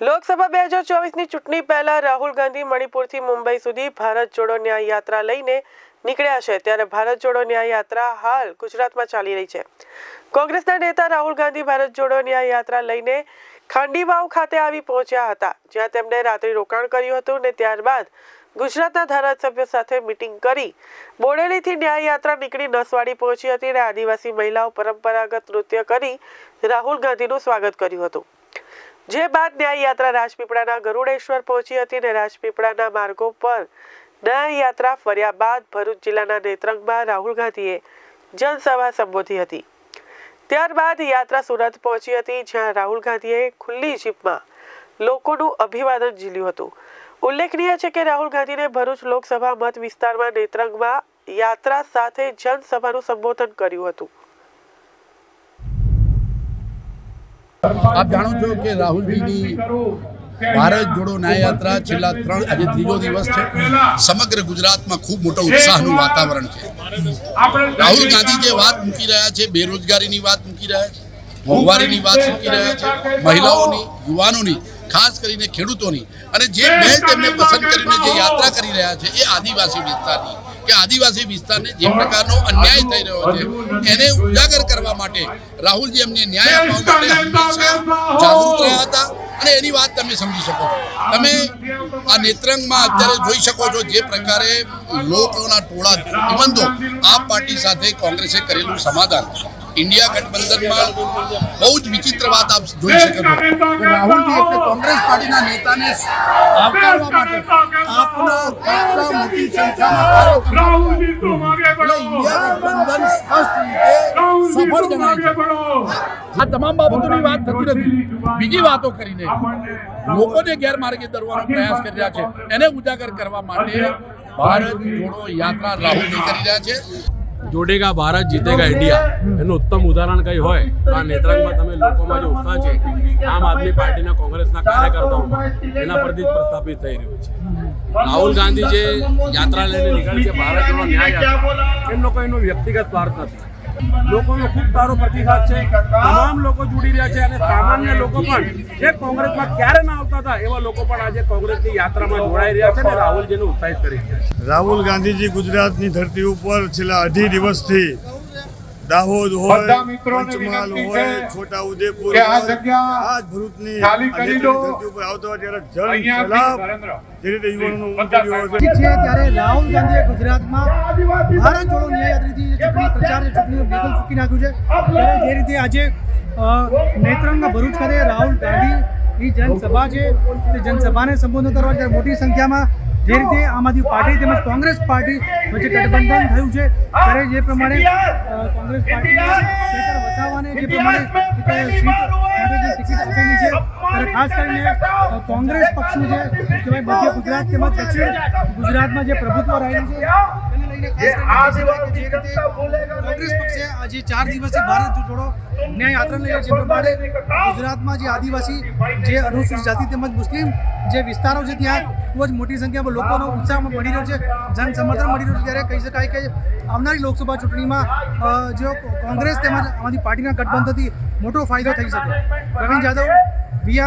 લોકસભા બે હજાર ચોવીસની ચૂંટણી પહેલા રાહુલ ગાંધી મણિપુરથી મુંબઈ સુધી ભારત જોડો ન્યાય યાત્રા લઈને નીકળ્યા છે. ત્યારે ભારત જોડો ન્યાય યાત્રા હાલ ગુજરાતમાં ચાલી રહી છે. કોંગ્રેસના નેતા રાહુલ ગાંધી ભારત જોડો ન્યાય યાત્રા લઈને ખાંડીવાવ ખાતે આવી પહોંચ્યા હતા, જ્યાં તેમણે રાત્રિ રોકાણ કર્યું હતું ને ત્યારબાદ ગુજરાતના ધારાસભ્યો સાથે મિટિંગ કરી બોડેલીથી ન્યાય યાત્રા નીકળી નસવાડી પહોંચી હતી અને આદિવાસી મહિલાઓ પરંપરાગત નૃત્ય કરી રાહુલ ગાંધીનું સ્વાગત કર્યું હતું. જે બાદ ન્યાયયાત્રા રાજપીપળાના ગરુડેશ્વર પહોંચી હતી અને રાજપીપળાના માર્ગો પર ન્યાય યાત્રા ફર્યા બાદ ભરૂચ જિલ્લાના નેત્રંગમાં રાહુલ ગાંધીએ જનસભા સંબોધી હતી. ત્યારબાદ યાત્રા સુરત પહોંચી હતી, જ્યાં રાહુલ ગાંધીએ ખુલ્લી જીપમાં લોકોનું અભિવાદન ઝીલ્યું હતું. ઉલ્લેખનીય છે કે રાહુલ ગાંધીને ભરૂચ લોકસભા મત વિસ્તારમાં નેત્રંગમાં યાત્રા સાથે જનસભાનું સંબોધન કર્યું હતું. આપ જાણો છો કે રાહુલજીની ભારત જોડો ન્યાયયાત્રા છેલ્લા ત્રણ, આજે ત્રીજો દિવસ છે. સમગ્ર ગુજરાતમાં ખૂબ મોટો ઉત્સાહનું વાતાવરણ છે. રાહુલ ગાંધી જે વાત મૂકી રહ્યા છે, બેરોજગારીની વાત મૂકી રહ્યા છે, મોંઘવારીની વાત મૂકી રહ્યા છે, મહિલાઓની, યુવાનોની, ખાસ કરીને ખેડૂતોની. અને જે બેલ્ટ તેમને પસંદ કરીને જે યાત્રા કરી રહ્યા છે, એ આદિવાસી વિસ્તારની કે આદિવાસી વિસ્તારને જે પ્રકારનો અન્યાય થઈ રહ્યો છે એને ઉજાગર કરવા માટે રાહુલજી એમને ન્યાય આપવા માટે હંમેશા જાગૃત રહ્યા હતા. અને એની વાત તમે સમજી શકો. તમે આ નેત્રંગમાં અત્યારે જોઈ શકો છો જે પ્રકારે લોકોના ટોળા નિબંધો આ પાર્ટી સાથે કોંગ્રેસે કરેલું સમાધાન. ઇન્ડિયા ગઠબંધનમાં બહુ જ વિચિત્ર વાત આપ જોઈ શકો છો. રાહુલજી એટલે કોંગ્રેસ પાર્ટીના નેતાને આવકારવા માટે આપના કેટલા મોટી સંખ્યામાં કાર્યકર્તાઓ એટલે ઇન્ડિયા ગઠબંધન સ્પષ્ટ રીતે સફળ જણાય છે. આ તમામ બાબતોની વાત થતી નથી. બીજી વાતો કરીને લોકોને ગેરમાર્ગે દરવાનો પ્રયાસ કરી રહ્યા છે. એને ઉજાગર કરવા માટે ભારત જોડો યાત્રા રાહુલ કરી રહ્યા છે. જોડેગા ભારત જીતેગા ઇન્ડિયા. એનું ઉત્તમ ઉદાહરણ કઈ હોય આ નેત્રાંગમાં તમે લોકોમાં જે ઉત્સાહ છે, આમ આદમી પાર્ટીના કોંગ્રેસના કાર્યકર્તાઓમાં એના પરથી પ્રસ્થાપિત થઈ રહ્યું છે. રાહુલ ગાંધી જે યાત્રા લઈને નીકળી છે ભારત જોડો ન્યાય યાત્રા લોકો એનો વ્યક્તિગત સ્વાર્થ નથી. લોકોનો ખૂબ સારો પ્રતિસાદ છે. તમામ લોકો જોડી રહ્યા છે અને સામાન્ય લોકો પણ જે કોંગ્રેસમાં ક્યારે ના આવતા હતા એવા લોકો પણ આજે કોંગ્રેસની યાત્રામાં જોડાઈ રહ્યા છે અને રાહુલજીને ઉત્સાહિત કરી રહ્યા છે. રાહુલ ગાંધીજી ગુજરાતની ધરતી ઉપર છેલ્લા અઢી દિવસથી દાહોદ હોય પંચમહાલ હોય છોટા ઉદેપુર કે આ હોય જગ્યા આ જ ભરૂચની. ધરતી ઉપર આવતો હોય ત્યારે જન સલાબ જે રીતે યુવાનોનું ઉમટ્યું છે. ત્યારે રાહુલ ગાંધીએ ગુજરાતમાં ભારત જોડો ન્યાયયાત્રીથી ચૂંટણી પ્રચાર છે બિલકુલ ફૂકી નાખ્યું છે ત્યારે જે રીતે આજે નેત્રંગના ભરૂચ ખાતે રાહુલ ગાંધીની જનસભા છે. તે જનસભાને સંબોધન કરવા ત્યારે મોટી સંખ્યામાં. જે રીતે આમ આદમી પાર્ટી તેમજ કોંગ્રેસ પાર્ટી વચ્ચે ગઠબંધન થયું છે. ત્યારે જે પ્રમાણે કોંગ્રેસ પાર્ટી વસાવાને જે પ્રમાણે જે છે. ખાસ કરીને કોંગ્રેસ પક્ષનું જે કહેવાય, મધ્ય ગુજરાત તેમજ દક્ષિણ ગુજરાતમાં જે પ્રભુત્વ રહેલું છે તેને ખાસ કરીને કહી શકાય કે જે રીતે કોંગ્રેસ પક્ષે આજે ચાર દિવસથી ભારત જોડો ન્યાય યાત્રા લઈ છે. પ્રમાણે ગુજરાતમાં જે આદિવાસી જે અનુસૂચિત જાતિ તેમજ મુસ્લિમ જે વિસ્તારો છે ત્યાં ખૂબ જ મોટી સંખ્યામાં લોકોનો ઉત્સાહ મળી રહ્યો છે. જન સમર્થન મળી રહ્યું છે. ત્યારે કહી શકાય કે આવનારી લોકસભા ચૂંટણીમાં જો કોંગ્રેસ તેમજ આમ પાર્ટીના ગઠબંધનથી મોટો ફાયદો થઈ શકે. પ્રવીણ જાદવ વી